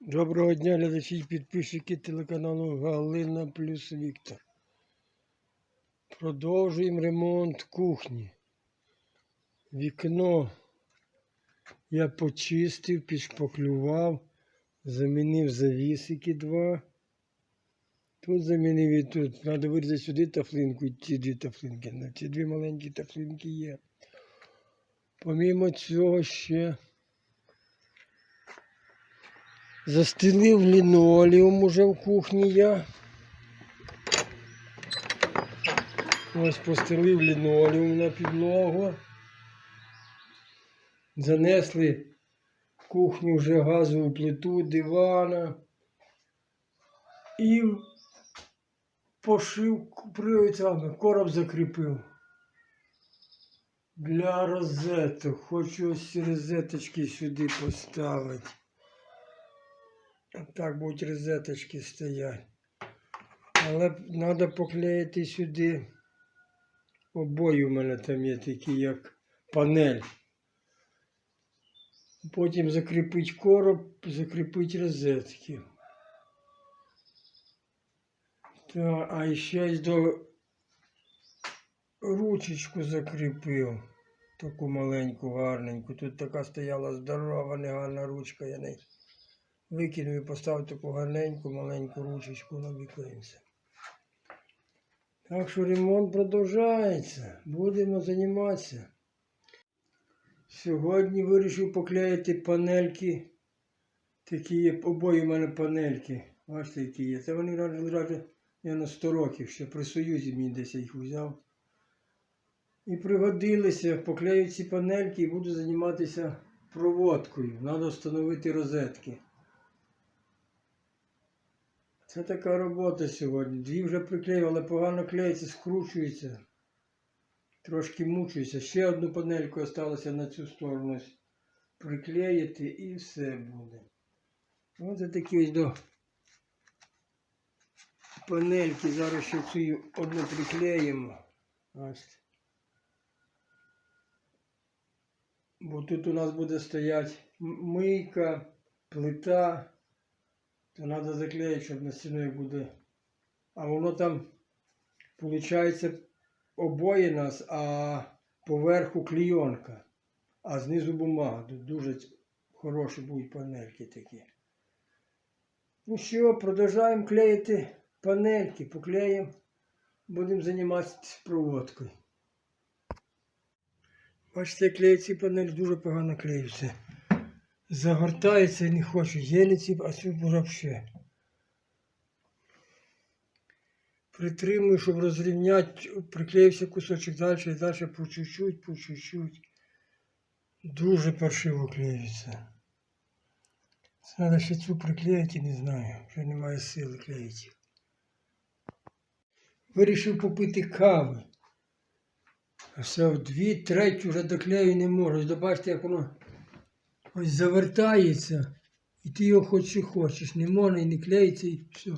Доброго дня, глядачі і підписчики телеканалу Галина плюс Віктор. Продовжуємо ремонт кухні. Вікно я почистив, підшпаклював, замінив завісики два. Тут замінив і тут. Треба вирізати сюди тафлинку і ці дві тафлинки. Ці дві маленькі тафлинки є. Помімо цього ще. Застелив лінолеум уже в кухні я. Ось постелив лінолеум на підлогу. Занесли в кухню вже газову плиту, дивана. І пошив короб закріпив. Для розеток. Хочу ось розеточки сюди поставити. Так будуть розеточки стоять. Але треба поклеїти сюди. Обої у мене там є такі, як панель. Потім закріпити короб, закріпити розетки. Та, а ще й до ручечку закріпив. Таку маленьку, гарненьку. Тут така стояла здорова, негарна ручка. Я не викинув і поставив таку гарненьку, маленьку ручечку на віконце. Так що ремонт продовжується. Будемо займатися. Сьогодні вирішив поклеїти панельки. Такі є, обоє в мене панельки. Бачите, які є. Це вони лежать я на 100 років ще при Союзі мені десь я їх взяв. І пригодилися, поклею ці панельки і буду займатися проводкою. Треба встановити розетки. Це така робота сьогодні. Дві вже приклеїв, погано клеїться, скручується. Трошки мучуюся. Ще одну панельку залишилося на цю сторону приклеїти і все буде. Ось такі ось до панельки. Зараз ще цю одну приклеїмо. Ось. Бо тут у нас буде стояти мийка, плита. То треба заклеїти, щоб на стіною буде. А воно там, виходить, обоє нас, а поверху клійонка, а знизу бумага. Тут дуже хороші будуть панельки такі. Ну що, продовжуємо клеїти панельки, поклеїмо, будемо займатися проводкою. Бачите, клеїть ці панелі дуже погано клеються загортається не хоче. Єлі ці, а цю взагалі. Притримую, щоб розрівняти, приклеївся кусочок далі і далі по чуть-чуть, по чуть-чуть. Дуже паршиво клеїться. Треба ще цю приклеїти, не знаю. Вже немає сили клеїти. Вирішив попити кави. А все дві третю вже доклею не можу. Добачте, як воно ось завертається, і ти його хоч і хочеш, не можна і не клеїться, і все.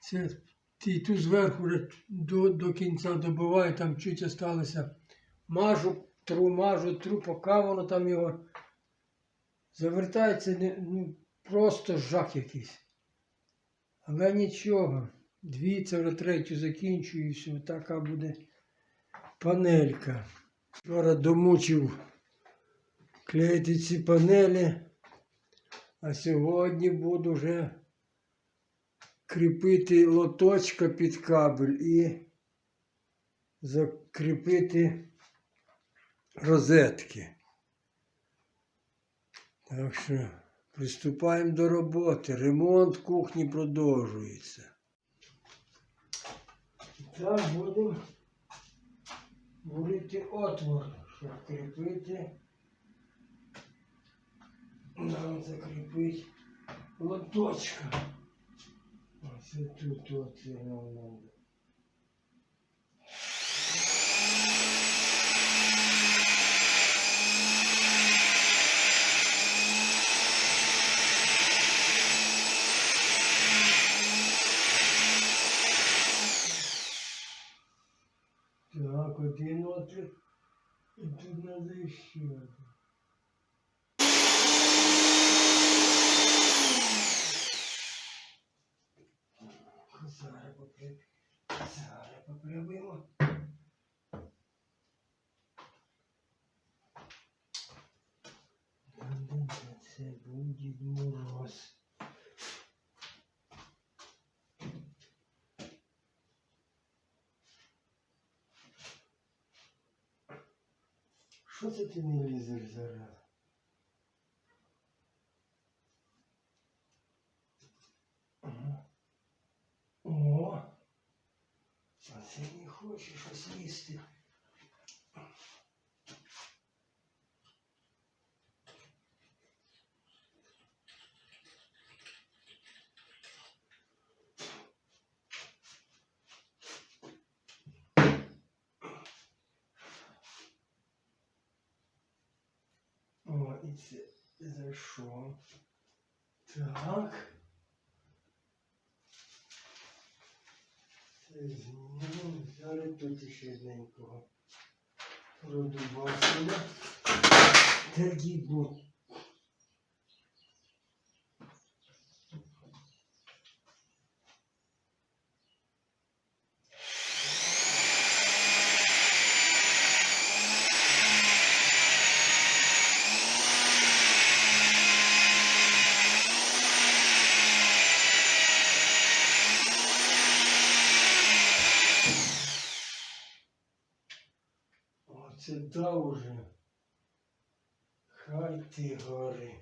Це ти тут зверху до, до кінця добиваю, там чуть осталося. Мажу, тру, мажу, тру, поки воно там його завертається, ну, просто жах якийсь. Але нічого. Дві, це вже третю закінчую і все, така буде панелька. Вчора домучив клеїти ці панелі, а сьогодні буду вже кріпити лоточка під кабель і закріпити розетки. Так що приступаємо до роботи. Ремонт кухні продовжується. Так, будемо бурити отвор, щоб кріпити. Нам закріпити лоточка. Оце тут оце нам надо. Так, один отвір. І тут надо ще один. Попри- Зараз поправимо. Це буде мороз. Що це ти не лізеш зараз? Це зайшов. Так. Знову взяли тут ще одненького. Продубасили. Тоді будь. Оце да уже. Хай ти гори.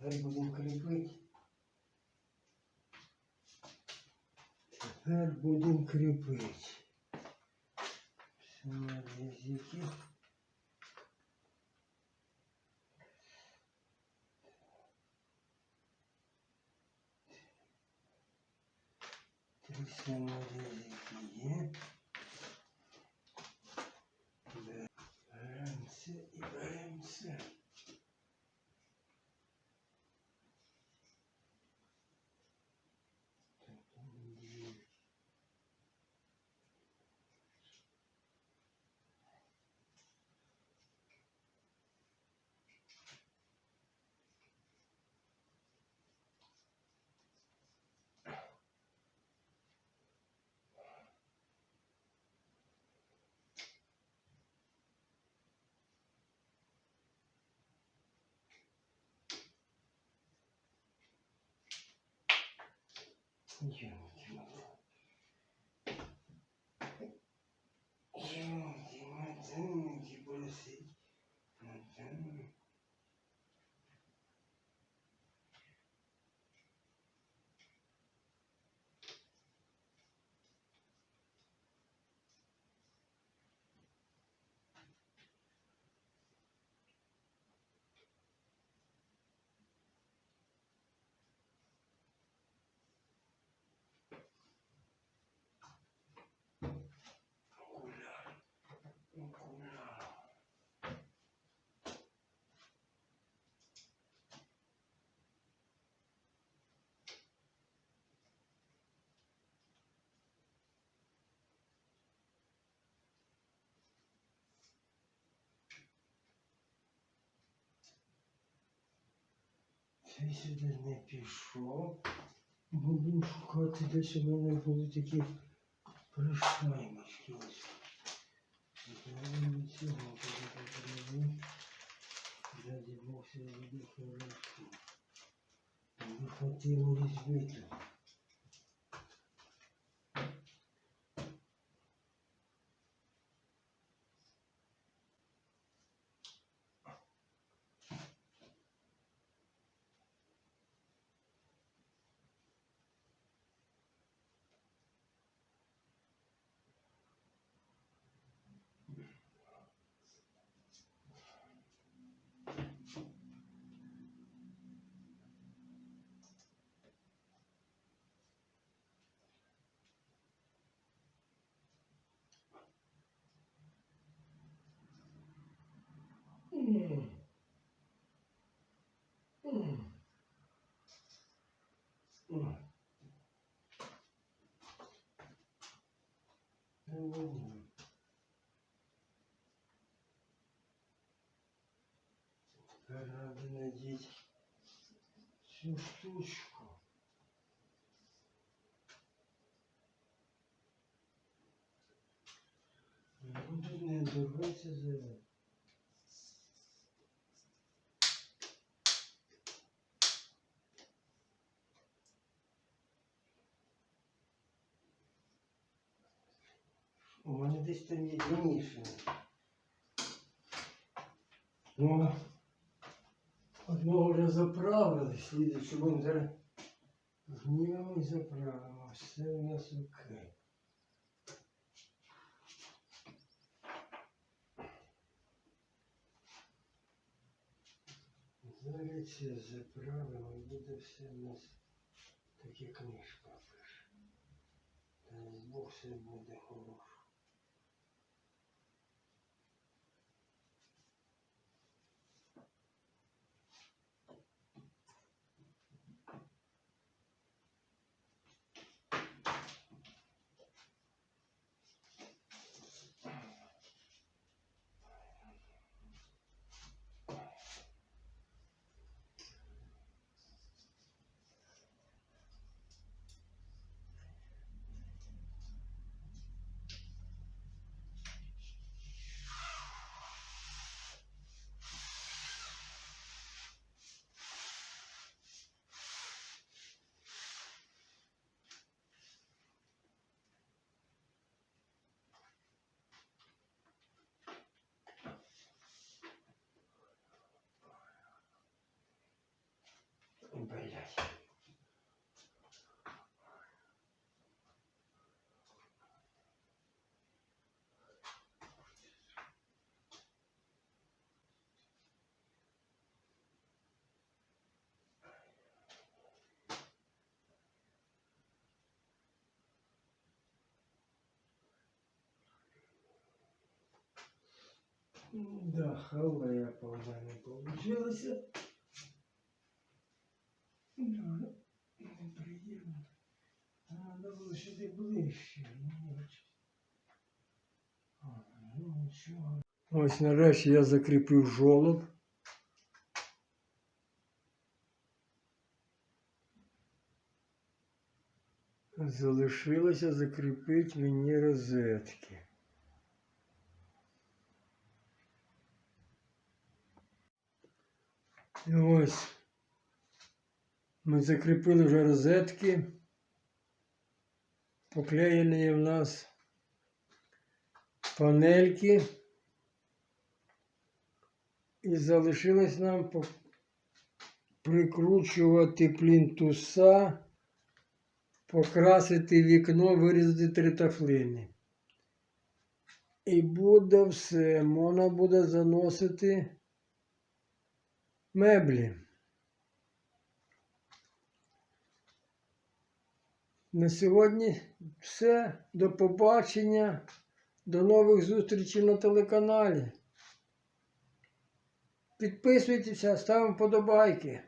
Тепер будемо кріпити. Тепер будемо кріпити. На язики. Три саморезики 你选的挺好 Цей сюди не пішов. Буду шукати, десь у мене були такі пришаймочки. ось. Бог все буде хорошо. Не хватило розбити. Надо надеть всю штучку. Буду не давайте за это. Десь там є длинніше. Ну, одного вже заправили, слідуючи будемо зараз знімемо і заправимо. Все у нас окей. Це заправимо і буде все у нас так як книжка пише. Дай Бог все буде хорошо. Да, халая полная не получилось. Да, неприємно. Треба було сюди ближче. ну, бачите. А, Ну, нічого. Ось нарешті я закріпив жолоб. Залишилося закріпити мені розетки. І ось ми закріпили вже розетки. Поклеєні в нас панельки. І залишилось нам прикручувати плінтуса, покрасити вікно, вирізати три тафлини. І буде все. Можна буде заносити меблі. На сьогодні все. До побачення. До нових зустрічей на телеканалі. Підписуйтеся, ставимо подобайки.